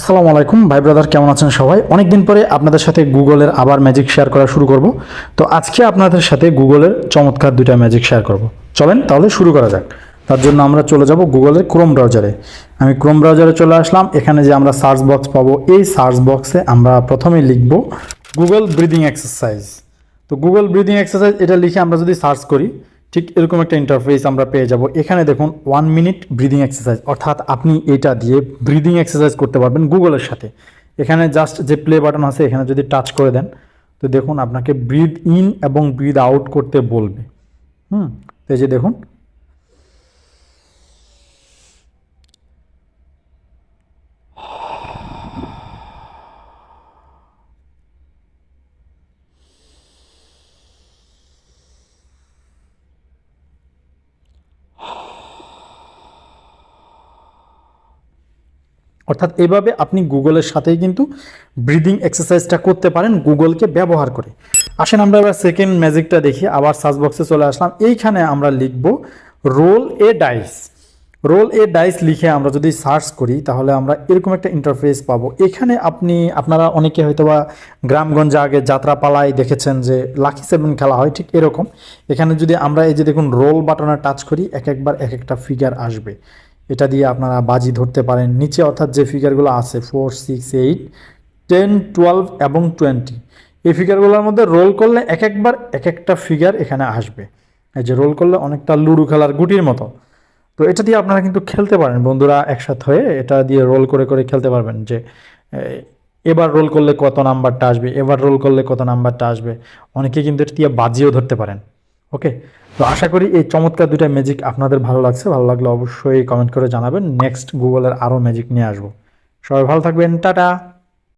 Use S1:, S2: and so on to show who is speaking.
S1: আসসালামু আলাইকুম, ভাই ব্রাদার, কেমন আছেন সবাই? অনেকদিন পরে আপনাদের সাথে গুগলের আবার ম্যাজিক শেয়ার করা শুরু করব। তো আজকে আপনাদের সাথে গুগলের চমৎকার দুইটা ম্যাজিক শেয়ার করব। চলেন তাহলে শুরু করা যাক। তার জন্য আমরা চলে যাব গুগলের ক্রোম ব্রাউজারে। আমি ক্রোম ব্রাউজারে চলে আসলাম। এখানে যে আমরা সার্চ বক্স পাবো, এই সার্চ বক্সে আমরা প্রথমে লিখব গুগল ব্রিদিং এক্সারসাইজ। তো গুগল ব্রিদিং এক্সারসাইজ, এটা লিখে আমরা যদি সার্চ করি ঠিক এরকম একটা ইন্টারফেস আমরা পেয়ে যাব। এখানে দেখুন ওয়ান মিনিট ব্রিদিং এক্সারসাইজ অর্থাৎ আপনি এটা দিয়ে ব্রিদিং এক্সারসাইজ করতে পারবেন গুগলের সাথে। এখানে জাস্ট যে প্লে বাটন আছে, এখানে যদি টাচ করে দেন, তো দেখুন আপনাকে ব্রিদ ইন এবং ব্রিদ আউট করতে বলবে। হুম, তো এই যে দেখুন অর্থাৎ এভাবে আপনি গুগলের সাথেই কিন্তু ব্রিদিং এক্সারসাইজটা করতে পারেন, গুগলকে ব্যবহার করে। আসেন আমরা এবার সেকেন্ড ম্যাজিকটা দেখি, আবার সার্চ বক্সে চলে আসলাম। এইখানে আমরা লিখব roll a dice roll a dice লিখে আমরা যদি সার্চ করি, তাহলে আমরা এরকম একটা ইন্টারফেস পাবো। এখানে আপনি, আপনারা অনেকে হয়তো বা গ্রামগঞ্জে আগে যাত্রাপালায় দেখেছেন যে লাকি সেভেন খেলা হয়, ঠিক এরকম। এখানে যদি আমরা এই যে দেখুন রোল বাটনে টাচ করি, এক একবার এক একটা ফিগার আসবে। এটা দিয়ে আপনারা বাজি ধরতে পারেন। নিচে অর্থাৎ যে ফিগারগুলো আছে four six eight ten twelve এবং টোয়েন্টি এই ফিগারগুলোর মধ্যে রোল করলে এক একবার এক একটা ফিগার এখানে আসবে। এই যে রোল করলে অনেকটা লুডু খেলার গুটির মতো। তো এটা দিয়ে আপনারা কিন্তু খেলতে পারেন। বন্ধুরা একসাথে হয়ে এটা দিয়ে রোল করে করে খেলতে পারবেন যে এবার রোল করলে কত নাম্বারটা আসবে, এবার রোল করলে কত নাম্বারটা আসবে। অনেকে কিন্তু এটা দিয়ে বাজিও ধরতে পারেন। ওকে তো আশা করি এই চমৎকার দুটা ম্যাজিক আপনাদের ভালো লাগছে। ভালো লাগলে অবশ্যই কমেন্ট করে জানাবেন। নেক্সট গুগলের আরও ম্যাজিক নিয়ে আসব। সবাই ভালো থাকবেন, টাটা!